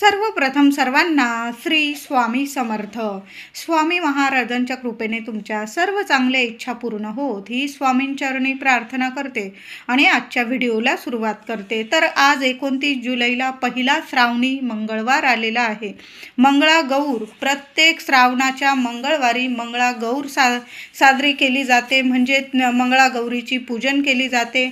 सर्वप्रथम सर्वांना श्री स्वामी समर्थ. स्वामी महाराजांच्या कृपेने तुमच्या सर्व चांगल्या इच्छा पूर्ण होत. ही स्वामींचरणी प्रार्थना करते आणि आजच्या व्हिडिओला सुरुवात करते. तर आज एकोणतीस जुलैला पहिला श्रावणी मंगळवार आलेला आहे. मंगळागौर प्रत्येक श्रावणाच्या मंगळवारी मंगळागौर सा साजरी केली जाते. म्हणजे मंगळागौरीची पूजन केली जाते.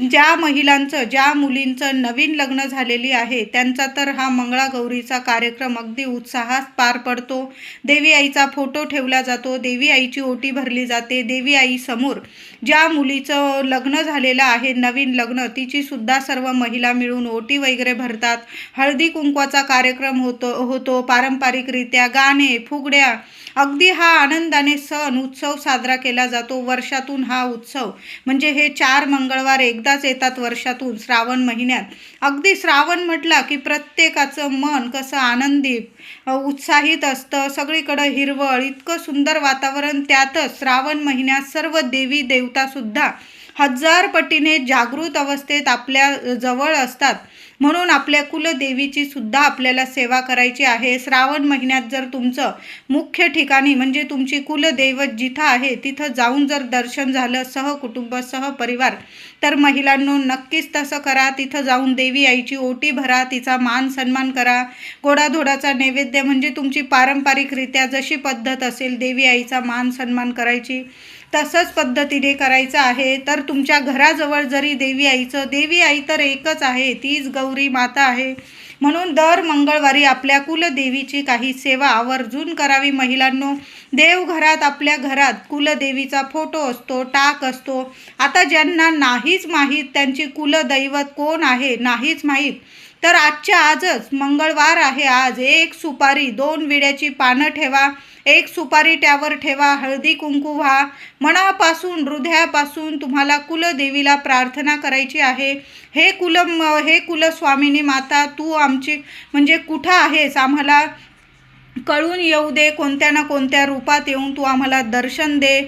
ज्या महिलांचं ज्या मुलींचं नवीन लग्न झालेली आहे त्यांचा तर हा मंगळागौरीचा कार्यक्रम अगदी उत्साहात पार पडतो. देवी आईचा फोटो ठेवला जातो. देवी आईची ओटी भरली जाते. देवी आई समोर ज्या मुलीचं लग्न झालेलं आहे नवीन लग्न तिचीसुद्धा सर्व महिला मिळून ओटी वगैरे भरतात. हळदी कुंकवाचा कार्यक्रम होतो होतो. पारंपरिकरित्या गाणे फुगड्या अगदी हा आनंदाने सण उत्सव साजरा केला जातो. वर्षातून हा उत्सव म्हणजे हे चार मंगळवार एकदाच येतात वर्षातून श्रावण महिन्यात. अगदी श्रावण म्हटला की प्रत्येकाचं मन कसं आनंदी उत्साहित असतं. सगळीकडं हिरवळ. इतकं सुंदर वातावरण त्यातच. श्रावण महिन्यात सर्व देवी देवतासुद्धा हजार पटीने जागृत अवस्थेत आपल्या जवळ असतात. म्हणून आपल्या कुलदेवीची सुद्धा आपल्याला सेवा करायची आहे. श्रावण महिन्यात जर तुमचं मुख्य ठिकाणी म्हणजे तुमची कुलदैवत जिथं आहे तिथं जाऊन जर दर्शन झालं सहकुटुंब सहपरिवार तर महिलांनो नक्कीच तसं करा. तिथं जाऊन देवी आईची ओटी भरा तिचा मान सन्मान करा. गोडाधोडाचा नैवेद्य म्हणजे तुमची पारंपरिकरित्या जशी पद्धत असेल देवी आईचा मान सन्मान करायची. तसंच पद्धतीने करायचं आहे. तर तुमच्या घराजवळ जरी देवी आईचं देवी आई तर एकच आहे तीच गौरी माता आहे. म्हणून दर मंगळवारी आपल्या कुलदेवीची काही सेवा आवर्जून करावी महिलांनो. देवघरात आपल्या घरात कुलदेवीचा फोटो असतो टाक असतो. आता ज्यांना नाहीच माहीत त्यांची कुलदैवत कोण आहे नाहीच माहीत. तर आजच्या आजच मंगळवार आहे आज. एक सुपारी दोन विड्याची पानं ठेवा. एक सुपारी त्यावर ठेवा हळदी कुंकू व्हा. मनापासून हृदयापासून तुम्हाला कुलदेवीला प्रार्थना करायची आहे. हे कुल हे कुलस्वामिनी माता तू आमची म्हणजे कुठं आहेस? आम्हाला कळून येऊ दे कोणत्या ना कोणत्या रूपात येऊन तू आम्हाला दर्शन दे.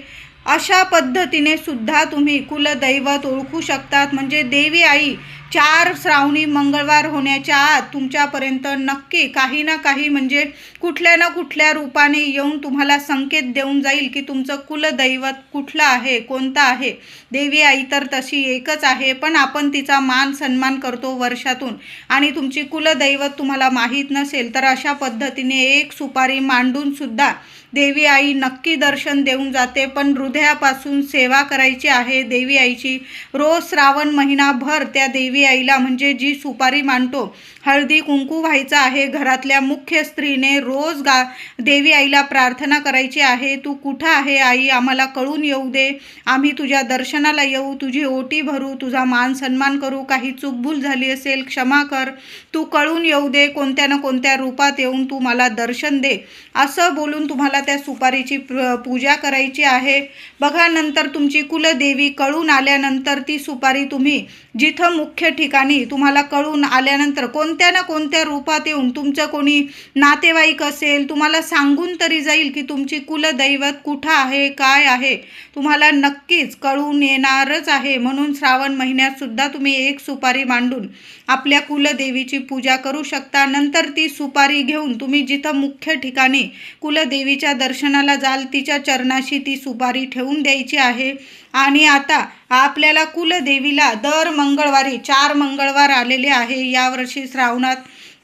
अशा पद्धतीने सुद्धा तुम्ही कुलदैवत ओळखू शकतात. म्हणजे देवी आई चार श्रावणी मंगळवार होण्याच्या आत तुमच्यापर्यंत नक्की काही ना काही म्हणजे कुठल्या ना कुठल्या रूपाने येऊन तुम्हाला संकेत देऊन जाईल की तुमचं कुलदैवत कुठलं आहे कोणतं आहे. देवी आई तर तशी एकच आहे पण आपण तिचा मान सन्मान करतो वर्षातून. आणि तुमची कुलदैवत तुम्हाला माहीत नसेल तर अशा पद्धतीने एक सुपारी मांडूनसुद्धा देवी आई नक्की दर्शन देऊन जाते. पण हृदयापासून सेवा करायची आहे देवी आईची. रोज श्रावण महिनाभर त्या देवी आईला म्हणजे जी सुपारी मांडतो हळदी कुंकू व्हायचं आहे. घरातल्या मुख्य स्त्रीने रोज गा देवी आईला प्रार्थना करायची आहे. तू कुठं आहे आई? आम्हाला कळून येऊ दे. आम्ही तुझ्या दर्शनाला येऊ. तुझी ओटी भरू. तुझा मान सन्मान करू. काही चूकभूल झाली असेल क्षमा कर. तू कळून येऊ दे कोणत्या ना कोणत्या रूपात येऊन तू मला दर्शन दे. असं बोलून तुम्हाला त्या सुपारीची प्र- पूजा करायची आहे. बघा नंतर तुमची कुलदेवी कळून आल्यानंतर ती सुपारी तुम्ही जिथं मुख्य ठिकाणी तुम्हाला कळून आल्यानंतर कोणत्या ना कोणत्या रूपात येऊन तुमचं कोणी नातेवाईक असेल तुम्हाला सांगून तरी जाईल की तुमची कुलदैवत कुठं आहे काय आहे. तुम्हाला नक्कीच कळून येणारच आहे. म्हणून श्रावण महिन्यातसुद्धा तुम्ही एक सुपारी मांडून आपल्या कुलदेवीची पूजा करू शकता. नंतर ती सुपारी घेऊन तुम्ही जिथं मुख्य ठिकाणी कुलदेवीच्या दर्शनाला जाल तिच्या चरणाशी ती सुपारी ठेवून द्यायची आहे. आणि आता आपल्याला कुलदेवीला दर मंगळवारी चार मंगळवार आलेले आहे. यावर्षी श्रावणात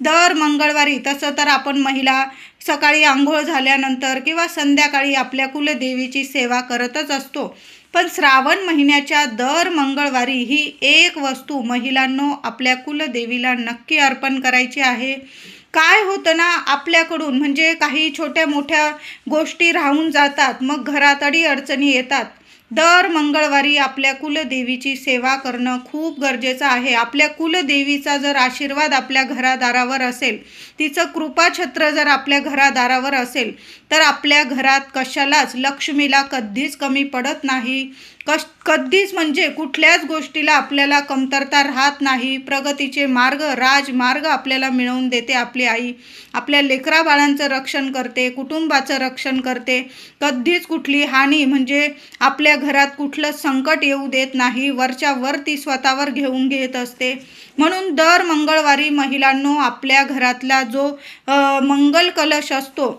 दर मंगळवारी तसं तर आपण महिला सकाळी आंघोळ झाल्यानंतर किंवा संध्याकाळी आपल्या कुलदेवीची सेवा करतच असतो. पण श्रावण महिन्याच्या दर मंगळवारी ही एक वस्तू महिलांनो आपल्या कुलदेवीला नक्की अर्पण करायची आहे. काय होतं ना आपल्याकडून म्हणजे काही छोट्या मोठ्या गोष्टी राहून जातात मग घरात अडी अडचणी येतात. दर मंगळवारी आपल्या कुलदेवीची सेवा करणं खूप गरजेचं आहे. आपल्या कुलदेवीचा जर आशीर्वाद आपल्या घरादारावर असेल तिचं कृपाछत्र जर आपल्या घरादारावर असेल तर आपल्या घरात कशालाच लक्ष्मीला कधीच कमी पडत नाही. कश कधीच म्हणजे कुठल्याच गोष्टीला आपल्याला कमतरता राहत नाही. प्रगतीचे मार्ग राजमार्ग आपल्याला मिळवून देते आपली आई. आपल्या लेकरा बाळांचं रक्षण करते कुटुंबाचं रक्षण करते. कधीच कुठली हानी म्हणजे आपल्या घरात कुठलं संकट येऊ देत नाही. वरच्या वर ती स्वतःवर घेऊन घेत असते. म्हणून दर मंगळवारी महिलांनो आपल्या घरातला जो मंगल कलश असतो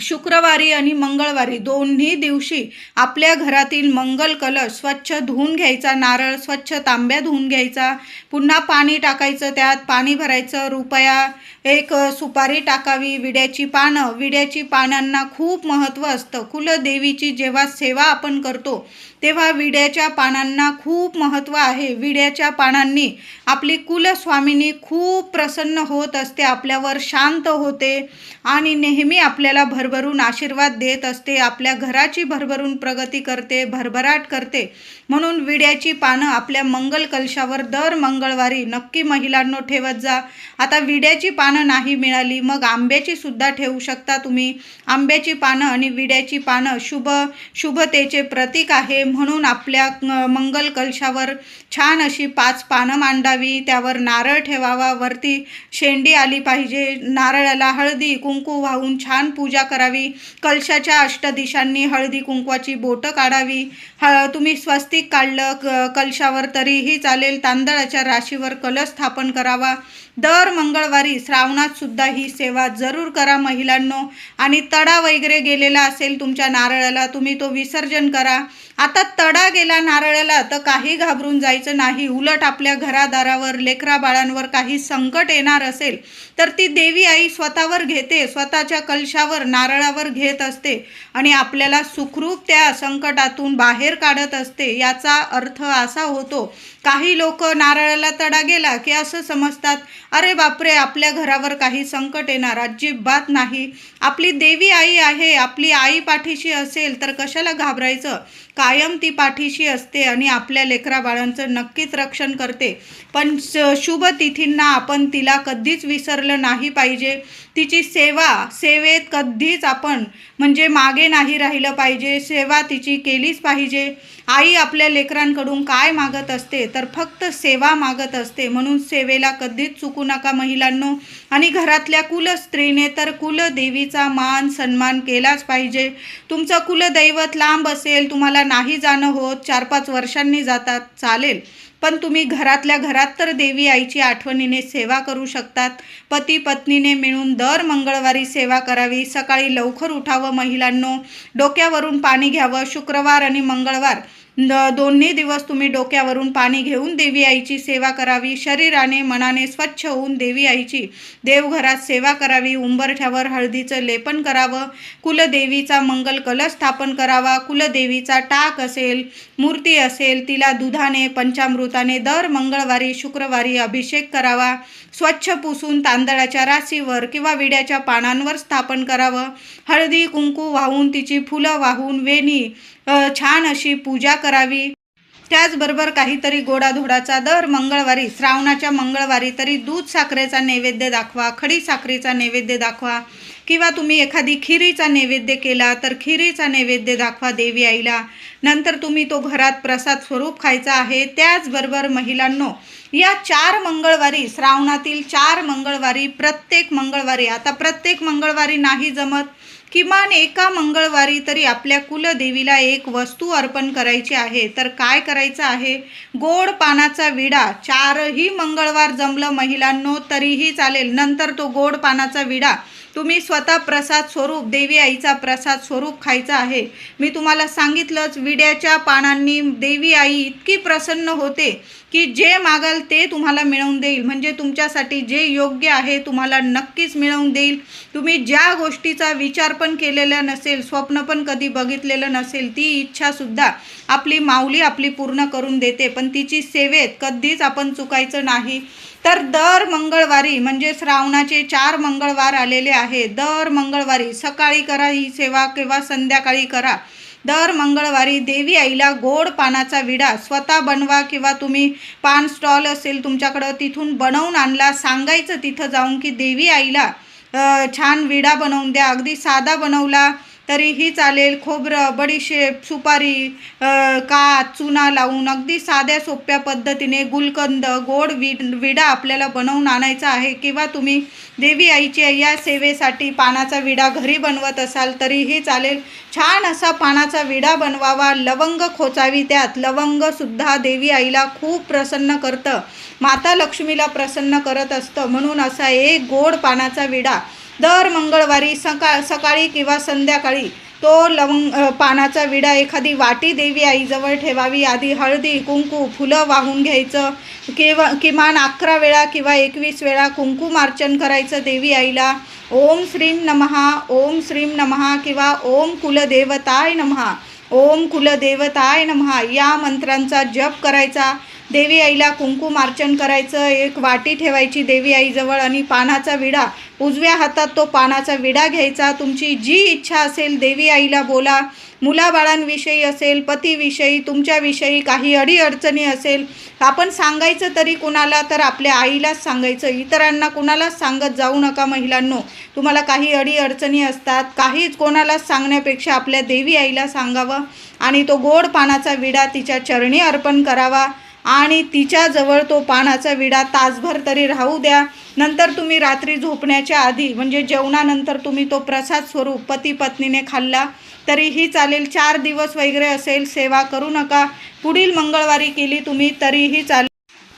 शुक्रवारी आणि मंगळवारी दोन्ही दिवशी आपल्या घरातील मंगल कलश स्वच्छ धुवून घ्यायचा नारळ स्वच्छ तांब्या धुवून घ्यायचा पुन्हा पाणी टाकायचं त्यात पाणी भरायचं रुपया एक सुपारी टाकावी विड्याची पानं. विड्याची पानांना खूप महत्त्व असतं. कुलदेवीची जेव्हा सेवा आपण करतो तेव्हा विड्याच्या पानांना खूप महत्त्व आहे. विड्याच्या पानांनी आपली कुलस्वामिनी खूप प्रसन्न होत असते आपल्यावर शांत होते आणि नेहमी आपल्याला भर भरभरून आशीर्वाद देत असते आपल्या घराची भरभरून प्रगती करते भरभराट करते. म्हणून विड्याची पानं आपल्या मंगल कलशावर दर मंगळवारी नक्की महिलांनो ठेवत जा. आता विड्याची पानं नाही मिळाली मग आंब्याची सुद्धा ठेवू शकता तुम्ही. आंब्याची पानं आणि विड्याची पानं शुभ शुभतेचे प्रतीक आहे. म्हणून आपल्या मंगल कलशावर छान अशी पाच पानं मांडावी. त्यावर नारळ ठेवावा. वरती शेंडी आली पाहिजे. नारळाला हळदी कुंकू वाहून छान पूजा करावी. कलशाच्या अष्टदिशांनी हळदी कुंकवाची बोटं काढावी. ह तुम्ही स्वस्तिक काढलं क कलशावर तरीही चालेल. तांदळाच्या राशीवर कलश स्थापन करावा. दर मंगळवारी श्रावणात सुद्धा ही सेवा जरूर करा महिलांनो. आणि तडा वगैरे गेलेला असेल तुमच्या नारळाला तुम्ही तो विसर्जन करा. आता तडा गेला नारळाला तर काही घाबरून जायचं नाही. उलट आपल्या घरादारावर लेकरा बाळांवर काही संकट येणार असेल तर ती देवी आई स्वतःवर घेते. स्वतःच्या कलशावर नारळावर घेत असते. आणि आपल्याला सुखरूप त्या संकटातून बाहेर काढत असते याचा अर्थ असा होतो. काही लोक नारळाला तडा गेला की असं समजतात अरे बापरे आपल्या घरावर काही संकट येणार अजिबात नाही. आपली देवी आई आहे आपली आई पाठीशी असेल तर कशाला घाबरायचं? कायम ती पाठीशी असते आणि आपल्या लेकरा बाळांचं नक्कीच रक्षण करते. पण स- शुभ तिथींना आपण तिला कधीच विसरलं नाही पाहिजे. तिची सेवा सेवेत कधीच आपण म्हणजे मागे नाही राहिलं पाहिजे. सेवा तिची केलीच पाहिजे. आई आपल्या लेकरांकडून काय मागत असते तर फक्त सेवा मागत असते. म्हणून सेवेला कधीच चुकू नका महिलांनो. आणि घरातल्या कुलस्त्रीने तर कुलदेवीचा मान सन्मान केलाच पाहिजे. तुमचं कुलदैवत लांब असेल तुम्हाला नाही जाणं होत चार पाच वर्षांनी जातात चालेल. पण तुम्ही घरातल्या घरात तर देवी आईची आठवणीने सेवा करू शकतात. पती पत्नीने मिळून दर मंगळवारी सेवा करावी. सकाळी लवकर उठावं महिलांनो. डोक्यावरून पाणी घ्यावं. शुक्रवार आणि मंगळवार. दोन्ही दिवस तुम्ही डोक्यावरून पाणी घेऊन देवी आईची सेवा करावी शरीराने मनाने स्वच्छ होऊन देवी आईची देवघरात सेवा करावी उंबरठ्यावर हळदीचं लेपन करावं कुलदेवीचा मंगल कलश स्थापन करावा कुलदेवीचा टाक असेल मूर्ती असेल तिला दुधाने पंचामृताने दर मंगळवारी शुक्रवारी अभिषेक करावा स्वच्छ पुसून तांदळाच्या राशीवर किंवा विड्याच्या पानांवर स्थापन करावं हळदी कुंकू वाहून तिची फुलं वाहून वेणी छान अशी पूजा करावी. त्याचबरोबर काहीतरी गोडाधोडाचा दर मंगळवारी श्रावणाच्या मंगळवारी तरी दूध साखरेचा नैवेद्य दाखवा खडी साखरेचा नैवेद्य दाखवा. किंवा तुम्ही एखादी खिरीचा नैवेद्य केला तर खिरीचा नैवेद्य दाखवा देवी आईला. नंतर तुम्ही तो घरात प्रसाद स्वरूप खायचा आहे. त्याचबरोबर महिलांनो या चार मंगळवारी श्रावणातील चार मंगळवारी प्रत्येक मंगळवारी आता प्रत्येक मंगळवारी नाही जमत किमान एका मंगळवारी तरी आपल्या कुलदेवीला एक वस्तू अर्पण करायची आहे. तर काय करायचं आहे? गोड पानाचा विडा चारही मंगळवार जमलं महिलांनो तरीही चालेल. नंतर तो गोड पानाचा विडा तुम्ही स्वतः प्रसाद स्वरूप देवी आईचा प्रसाद स्वरूप खायचा आहे. मी तुम्हाला सांगितलंच विड्याच्या पानांनी देवी आई इतकी प्रसन्न होते. की जे मागाल ते तुम्हाला मिळवून देईल. म्हणजे तुमच्यासाठी जे योग्य आहे तुम्हाला नक्कीच मिळवून देईल. तुम्ही ज्या गोष्टीचा विचार पण केलेला नसेल स्वप्न पण कधी बघितलेलं नसेल ती इच्छासुद्धा आपली माऊली आपली पूर्ण करून देते. पण तिची सेवेत कधीच आपण चुकायचं नाही. तर दर मंगळवारी म्हणजे श्रावणाचे चार मंगळवार आलेले आहे दर मंगळवारी सकाळी करा ही सेवा किंवा संध्याकाळी करा. दर मंगळवारी देवी आईला गोड पानाचा विडा स्वतः बनवा किंवा तुम्ही पान स्टॉल असेल तुमच्याकडं तिथून बनवून आणला सांगायचं तिथं जाऊन की देवी आईला छान विडा बनवून द्या. अगदी साधा बनवला तरीही चालेल. खोबरं बडीशेप सुपारी का चुना लावून अगदी साध्या सोप्या पद्धतीने गुलकंद गोड विड विडा आपल्याला बनवून आणायचा आहे. किंवा तुम्ही देवी आईच्या या सेवेसाठी पानाचा विडा घरी बनवत असाल तरीही चालेल. छान असा पानाचा विडा बनवावा. लवंग खोचावी त्यात. लवंगसुद्धा देवी आईला खूप प्रसन्न करतं. माता लक्ष्मीला प्रसन्न करत असतं. म्हणून असा एक गोड पानाचा विडा दर मंगळवारी सकाळ सकाळी किंवा संध्याकाळी तो लवंग पानाचा विडा एखादी वाटी देवी आईजवळ ठेवावी. आधी हळदी कुंकू फुलं वाहून घ्यायचं. किंवा किमान अकरा वेळा किंवा एकवीस वेळा कुंकुमार्चन करायचं देवी आईला. ओम श्रीम नमहा ओम श्रीम नमहा किंवा ओम कुलदेवताय नमहा ओम कुलदेवताय नमहा या मंत्रांचा जप करायचा. देवी आईला कुंकुमार्चन करायचं एक वाटी ठेवायची देवी आईजवळ आणि पानाचा विडा. उजव्या हातात तो पानाचा विडा घ्यायचा. तुमची जी इच्छा असेल देवी आईला बोला. मुलाबाळांविषयी असेल पतीविषयी तुमच्याविषयी काही अडीअडचणी असेल आपण सांगायचं तरी कुणाला तर आपल्या आईलाच सांगायचं. इतरांना कुणालाच सांगत जाऊ नका महिलांनो. तुम्हाला काही अडीअडचणी असतात काहीच कोणालाच सांगण्यापेक्षा आपल्या देवी आईला सांगावं आणि तो गोड पानाचा विडा तिच्या चरणी अर्पण करावा. आणि तिच्याजवळ तो पानाचा विडा तासभर तरी राहू द्या. नंतर तुम्ही रात्री झोपण्याच्या आधी म्हणजे जेवणानंतर तुम्ही तो प्रसाद स्वरूप पती पत्नीने खाल्ला तरीही चालेल. चार दिवस वगैरे असेल सेवा करू नका. पुढील मंगळवारी केली तुम्ही तरीही चालेल.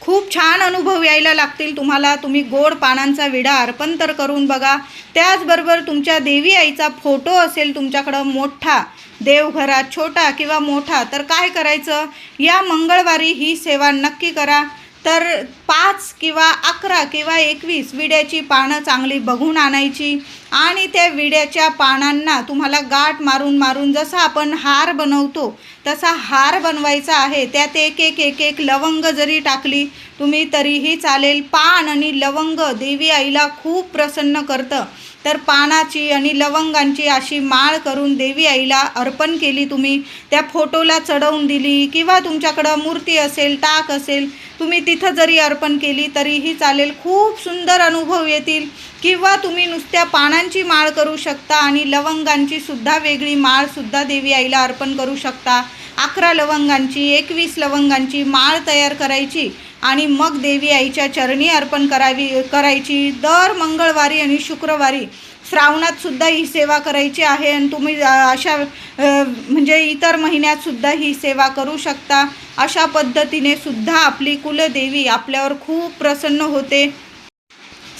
खूप छान अनुभव यायला लागतील तुम्हाला. तुम्ही गोड पानांचा विडा अर्पण तर करून बघा. त्याचबरोबर तुमच्या देवी आईचा फोटो असेल तुमच्याकडं मोठा देवघरात छोटा किंवा मोठा तर काय करायचं? या मंगळवारी ही सेवा नक्की करा. तर पाच किंवा अकरा किंवा एकवीस विड्याची पानं चांगली बघून आणायची आणि त्या विड्याच्या पानांना तुम्हाला गाठ मारून मारून जसं आपण हार बनवतो तसा हार बनवायचा आहे. त्यात एक एक एक एक लवंग जरी टाकली तुम्ही तरीही चालेल. पान आणि लवंग देवी आईला खूप प्रसन्न करतं. तर पानाची आणि लवंगांची अशी माळ करून देवी आईला अर्पण केली तुम्ही. त्या फोटोला चढवून दिली किंवा तुमच्याकडं मूर्ती असेल टाक असेल तुम्ही तिथं जरी अर्पण केली तरीही चालेल. खूप सुंदर अनुभव येतील. किंवा तुम्ही नुसत्या पानांची माळ करू शकता आणि लवंगांची सुद्धा वेगळी माळसुद्धा देवी आईला अर्पण करू शकता. अकरा लवंगांची एकवीस लवंगांची माळ तयार करायची आणि मग देवी आईच्या चरणी अर्पण करावी करायची. दर मंगळवारी आणि शुक्रवारी श्रावणात सुद्धा ही सेवा करायची आहे आणि तुम्ही अशा म्हणजे इतर महिन्यात सुद्धा ही सेवा करू शकता. अशा पद्धतीने सुद्धा आपली कुलदेवी आपल्यावर खूप प्रसन्न होते.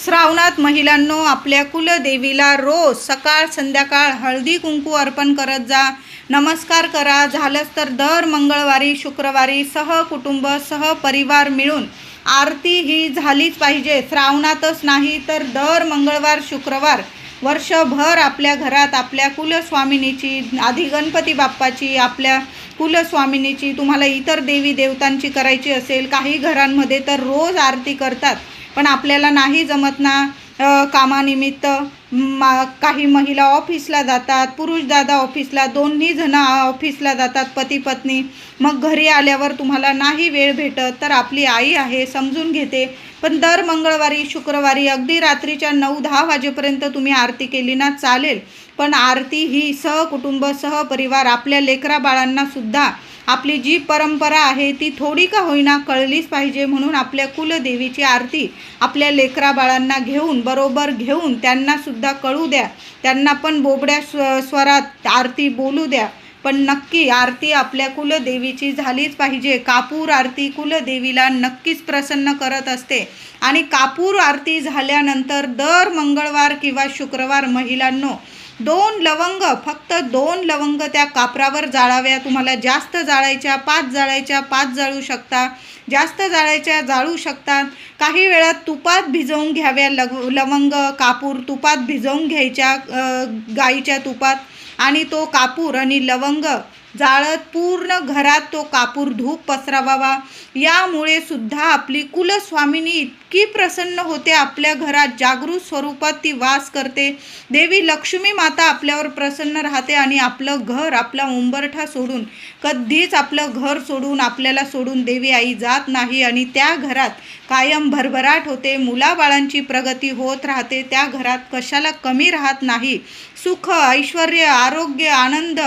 श्रावणात महिलांनो आपल्या कुलदेवीला रोज सकाळ संध्याकाळ हळदी कुंकू अर्पण करत जा. नमस्कार करा. झालंच तर दर मंगळवारी शुक्रवारी सहकुटुंब सहपरिवार मिळून आरती ही झालीच पाहिजे. श्रावणातच नाही तर दर मंगळवार शुक्रवार वर्षभर आपल्या घरात आपल्या कुलस्वामिनीची आधी गणपती बाप्पाची आपल्या कुलस्वामिनीची तुम्हाला इतर देवी देवतांची करायची असेल काही घरांमध्ये तर रोज आरती करतात. पण आपल्याला नाही जमत ना कामानिमित्त मा काही महिला ऑफिसला जातात पुरुष दादा ऑफिसला दोन्ही जण ऑफिसला जातात पती पत्नी. मग घरी आल्यावर तुम्हाला नाही वेळ भेटत तर आपली आई आहे समजून घेते. पण दर मंगळवारी शुक्रवारी अगदी रात्रीच्या नऊ दहा वाजेपर्यंत तुम्ही आरती केली ना चालेल. पण आरती ही सहकुटुंब सहपरिवार आपल्या लेकरा बाळांना सुद्धा आपली जी परंपरा आहे ती थोडी का होईना कळलीच पाहिजे म्हणून आपल्या कुलदेवीची आरती आपल्या लेकरा बाळांना घेऊन बरोबर घेऊन त्यांनासुद्धा कळू द्या. त्यांना पण बोबड्या स्व स्वरात आरती बोलू द्या. पण नक्की आरती आपल्या कुलदेवीची झालीच पाहिजे. कापूर आरती कुलदेवीला नक्कीच प्रसन्न करत असते. आणि कापूर आरती झाल्यानंतर दर मंगळवार किंवा शुक्रवार महिलांनो दोन लवंग फक्त दोन लवंग त्या कापरावर जाळाव्या. तुम्हाला जास्त जाळायच्या पाच जाळायच्या पाच जाळू शकता. जास्त जाळायच्या जाळू शकतात काही वेळा तुपात भिजवून घ्याव्या लव लवंग कापूर तुपात भिजवून घ्यायच्या गाईच्या तुपात. आणि तो कापूर आणि लवंग जाळत पूर्ण घरात तो कापूर धूप पसरावावा. यामुळे सुद्धा आपली कुलस्वामिनी इतकी प्रसन्न होते आपल्या घरात जागृत स्वरूपात ती वास करते. देवी लक्ष्मी माता आपल्यावर प्रसन्न राहते आणि आपलं घर आपला उंबरठा सोडून कधीच आपलं घर सोडून आपल्याला सोडून देवी आई जात नाही आणि त्या घरात कायम भरभराट होते. मुलाबाळांची प्रगती होत राहते. त्या घरात कशाला कमी राहत नाही? सुख ऐश्वर आरोग्य आनंद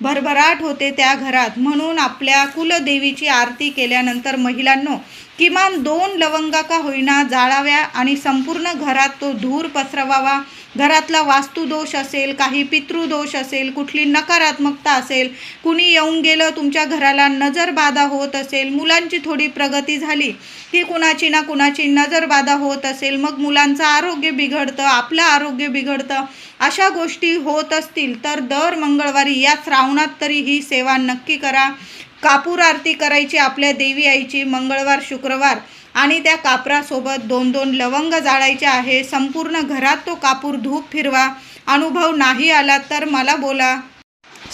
भरभराट होते त्या घरात. म्हणून आपल्या कुलदेवीची आरती केल्यानंतर महिलांनो किमान दोन लवंगा का होईना जाळाव्या आणि संपूर्ण घरात तो धूर पसरवावा घरातला वास्तुदोष असेल काही पितृदोष असेल कुठली नकारात्मकता असेल कुणी येऊन गेलं तुमच्या घराला नजरबाधा होत असेल मुलांची थोडी प्रगती झाली की कुणाची ना कुणाची नजरबाधा होत असेल मग मुलांचं आरोग्य बिघडतं आपलं आरोग्य बिघडतं अशा गोष्टी होत असतील तर दर मंगळवारी या श्रावणात तरी ही सेवा नक्की करा. कापूर आरती करायची आपल्या देवी आईची मंगळवार शुक्रवार. आणि त्या कापरासोबत दोन दोन लवंग जाळायचे आहे. संपूर्ण घरात तो कापूर धूप फिरवा. अनुभव नाही आला तर मला बोला.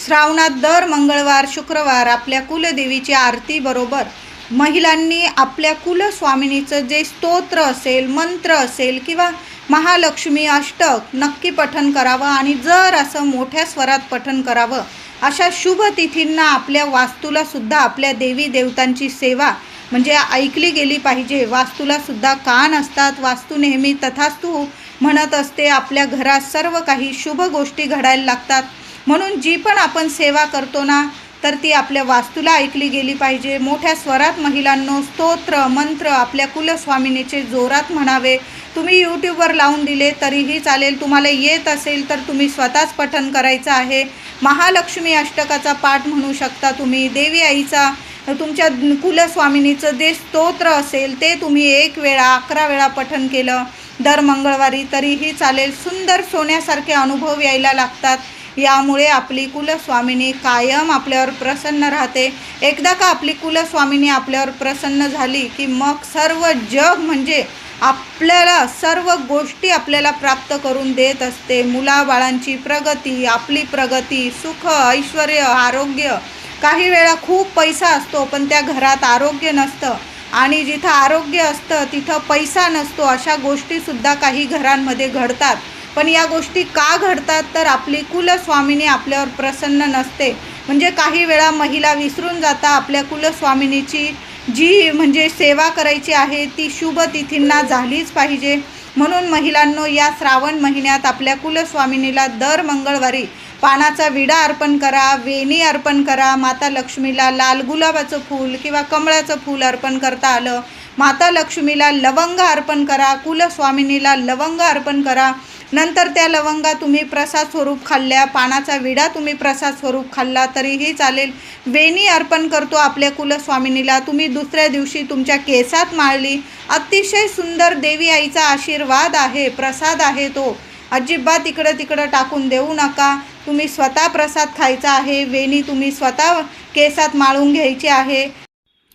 श्रावणात दर मंगळवार शुक्रवार आपल्या कुलदेवीची आरती बरोबर. महिलांनी आपल्या कुलस्वामिनीचं जे स्तोत्र असेल मंत्र असेल किंवा महालक्ष्मी अष्टक नक्की पठन करावं आणि जर असं मोठ्या स्वरात पठन करावं अशा शुभ तिथींना आपल्या वास्तूला सुद्धा आपल्या देवी देवतांची सेवा म्हणजे ऐकली गेली पाहिजे. वास्तूला सुद्धा कान असतात. वास्तू नेहमी तथास्तू म्हणत असते. आपल्या घरात सर्व काही शुभ गोष्टी घडायला लागतात. म्हणून जी पण आपण सेवा करतो ना तर ती आपल्या वास्तूला ऐकली गेली पाहिजे. मोठ्या स्वरात महिलांनो स्तोत्र मंत्र आपल्या कुलस्वामिनीचे जोरात म्हणावे. तुम्ही यूट्यूबवर लावून दिले तरीही चालेल. तुम्हाला येत असेल तर तुम्ही स्वतःच पठन करायचं आहे. महालक्ष्मी अष्टकाचा पाठ म्हणू शकता तुम्ही. देवी आईचा तुमच्या कुलस्वामिनीचं जे स्तोत्र असेल ते तुम्ही एक वेळा अकरा वेळा पठन केलं. दर मंगळवारी तरीही चालेल. सुंदर सोन्यासारखे अनुभव यायला लागतात. यामुळे आपली कुलस्वामिनी कायम आपल्यावर प्रसन्न राहते. एकदा का आपली कुलस्वामिनी आपल्यावर प्रसन्न झाली की मग सर्व जग म्हणजे आपल्याला सर्व गोष्टी आपल्याला प्राप्त करून देत असते. मुलाबाळांची प्रगती आपली प्रगती सुख ऐश्वर आरोग्य काही वेळा खूप पैसा असतो पण त्या घरात आरोग्य नसतं. आणि जिथं आरोग्य असतं तिथं पैसा नसतो अशा गोष्टीसुद्धा काही घरांमध्ये घडतात. पण या गोष्टी का घडतात तर आपली कुलस्वामिनी आपल्यावर प्रसन्न नसते. म्हणजे काही वेळा महिला विसरून जाता आपल्या कुलस्वामिनीची जी म्हणजे सेवा करायची आहे ती शुभ तिथींना झालीच पाहिजे. म्हणून महिलांनो या श्रावण महिन्यात आपल्या कुलस्वामिनीला दर मंगळवारी पानाचा विडा अर्पण करा वेणी अर्पण करा माता लक्ष्मीला लाल गुलाबाचं फूल किंवा कमळाचं फूल अर्पण करता आलं. माता लक्ष्मीला लवंग अर्पण करा कुलस्वामिनीला लवंग अर्पण करा. नंतर त्या लवंगा तुम्ही प्रसाद स्वरूप खाल्ल्या पानाचा विडा तुम्ही प्रसाद स्वरूप खाल्ला तरीही चालेल. वेणी अर्पण करतो आपल्या कुलस्वामिनीला. तुम्ही दुसऱ्या दिवशी तुमच्या केसात माळली. अतिशय सुंदर देवी आईचा आशीर्वाद आहे प्रसाद आहे तो. अजिबात इकडं तिकडं टाकून देऊ नका. तुम्ही स्वतः प्रसाद खायचा आहे. वेणी तुम्ही स्वतः केसात माळून घ्यायची आहे.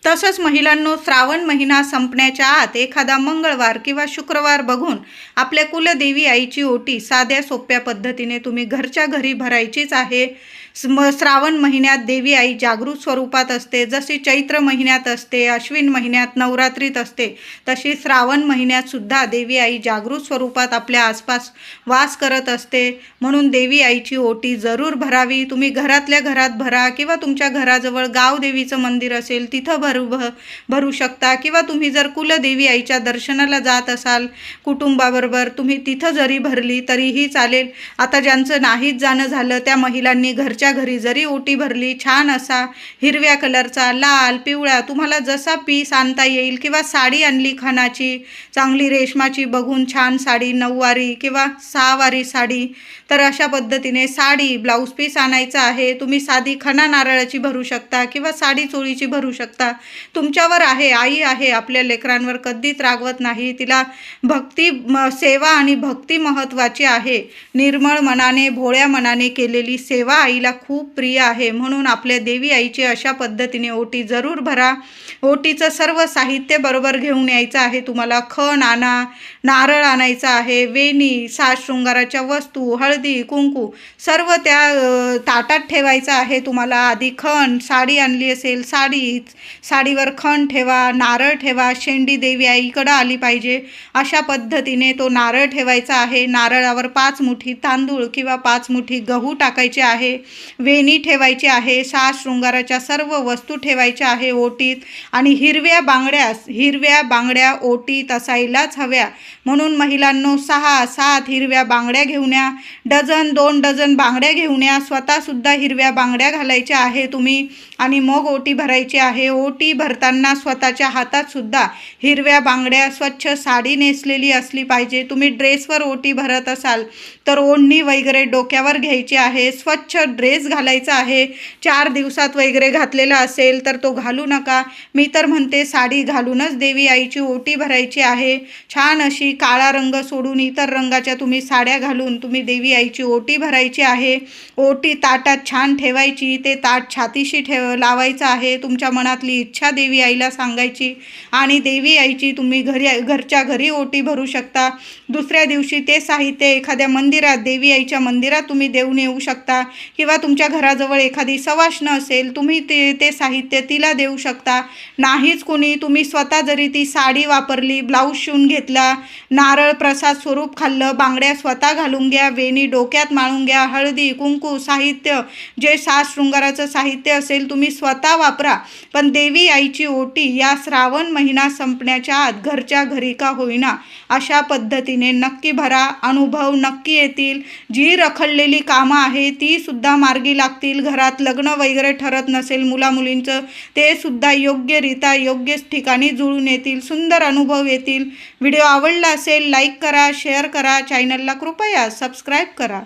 तसंच महिलांनो श्रावण महिना संपण्याच्या आत एखादा मंगळवार किंवा शुक्रवार बघून आपल्या कुलदेवी आईची ओटी साध्या सोप्या पद्धतीने तुम्ही घरच्या घरी भरायचीच आहे. स्म श्रावण महिन्यात देवी आई जागृत स्वरूपात असते. जशी चैत्र महिन्यात असते अश्विन महिन्यात नवरात्रीत असते तशी श्रावण महिन्यात सुद्धा देवी आई जागृत स्वरूपात आपल्या आसपास वास करत असते. म्हणून देवी आईची ओटी जरूर भरावी. तुम्ही घरातल्या घरात भरा किंवा तुमच्या घराजवळ गावदेवीचं मंदिर असेल तिथं भरू भ भरू शकता. किंवा तुम्ही जर कुलदेवी आईच्या दर्शनाला जात असाल कुटुंबाबरोबर तुम्ही तिथं जरी भरली तरीही चालेल. आता ज्यांचं नाहीच जाणं झालं त्या महिलांनी घरच्या घरी जरी ओटी भरली छान असा हिरव्या कलरचा लाल पिवळा तुम्हाला जसा पीस आणता येईल किंवा साडी आणली खणाची चांगली रेशमाची बघून छान साडी नऊवारी किंवा सहावारी साडी तर अशा पद्धतीने साडी ब्लाऊज पीस आणायचा आहे तुम्ही साधी खणा नारळाची भरू शकता किंवा साडी चोळीची भरू शकता. तुमच्यावर आहे आई आहे आपल्या लेकरांवर कधीच रागवत नाही तिला भक्ती म- सेवा आणि भक्ती महत्त्वाची आहे. निर्मळ मनाने भोळ्या मनाने केलेली सेवा आईला खूप प्रिय आहे. म्हणून आपल्या देवी आईची अशा पद्धतीने ओटी जरूर भरा. ओटीचं सर्व साहित्य बरोबर घेऊन यायचं आहे. तुम्हाला खण आणा नारळ आणायचा आहे वेणी साज शृंगाराच्या वस्तू हळदी कुंकू सर्व त्या ताटात ठेवायचं आहे. तुम्हाला आधी खण साडी आणली असेल साडी साडीवर खण ठेवा नारळ ठेवा. शेंडी देवी आईकडं आली पाहिजे. अशा पद्धतीने तो नारळ ठेवायचा आहे. नारळावर पाच मुठी तांदूळ किंवा पाच मुठी गहू टाकायचे आहे. वेणी ठेवायची आहे सास शृंगाराच्या सर्व वस्तू ठेवायच्या आहे ओटीत आणि हिरव्या बांगड्या हिरव्या बांगड्या ओटीत असायलाच हव्या. म्हणून महिलांनो सहा सात हिरव्या बांगड्या घेऊन या डझन दोन डझन बांगड्या घेऊन या स्वतःसुद्धा हिरव्या बांगड्या घालायच्या आहे तुम्ही. आणि मग ओटी भरायची आहे. ओटी भरताना स्वतःच्या हातातसुद्धा हिरव्या बांगड्या स्वच्छ साडी नेसलेली असली पाहिजे. तुम्ही ड्रेसवर ओटी भरत असाल तर ओढणी वगैरे डोक्यावर घ्यायची आहे. स्वच्छ ड्रेस घालायचा आहे. चार दिवसात वगैरे घातलेला असेल तर तो घालू नका. मी तर म्हणते साडी घालूनच देवी आईची ओटी भरायची आहे. छान अशी काळा रंग सोडून इतर रंगाच्या तुम्ही साड्या घालून तुम्ही देवी आईची ओटी भरायची आहे. ओटी ताटात छान ठेवायची. ते ताट छातीशी ठेव लावायचं आहे तुमच्या मनातली इच्छा देवी आईला सांगायची आणि देवी आईची तुम्ही घरी घरच्या घरी ओटी भरू शकता. दुसऱ्या दिवशी ते साहित्य एखाद्या मंदिरात देवी आईच्या मंदिरात तुम्ही देऊन येऊ शकता किंवा तुमच्या घराजवळ एखादी सवाष्ण असेल तुम्ही ते ते साहित्य तिला देऊ शकता. नाहीच कुणी तुम्ही स्वतः जरी ती साडी वापरली ब्लाऊज शिवून घेतला नारळ प्रसाद स्वरूप खाल्लं बांगड्या स्वतः घालून घ्या वेणी डोक्यात माळून घ्या हळदी कुंकू साहित्य जे सास शृंगाराचं साहित्य असेल तुम्ही स्वतः वापरा. पण देवी आईची ओटी या श्रावण महिना संपण्याच्या आत घरच्या घरी का होईना अशा पद्धतीने नक्की भरा अनुभव नक्की येतील. जी रखडलेली कामं आहे ती सुद्धा मार्गी लागतील. घरात लग्न वगैरे ठरत नसेल मुलामुलींचं ते सुद्धा योग्यरित्या योग्य ठिकाणी जुळून येतील. सुंदर अनुभव येतील. व्हिडिओ आवडला असेल लाईक करा शेअर करा. चॅनलला कृपया सबस्क्राईब करा.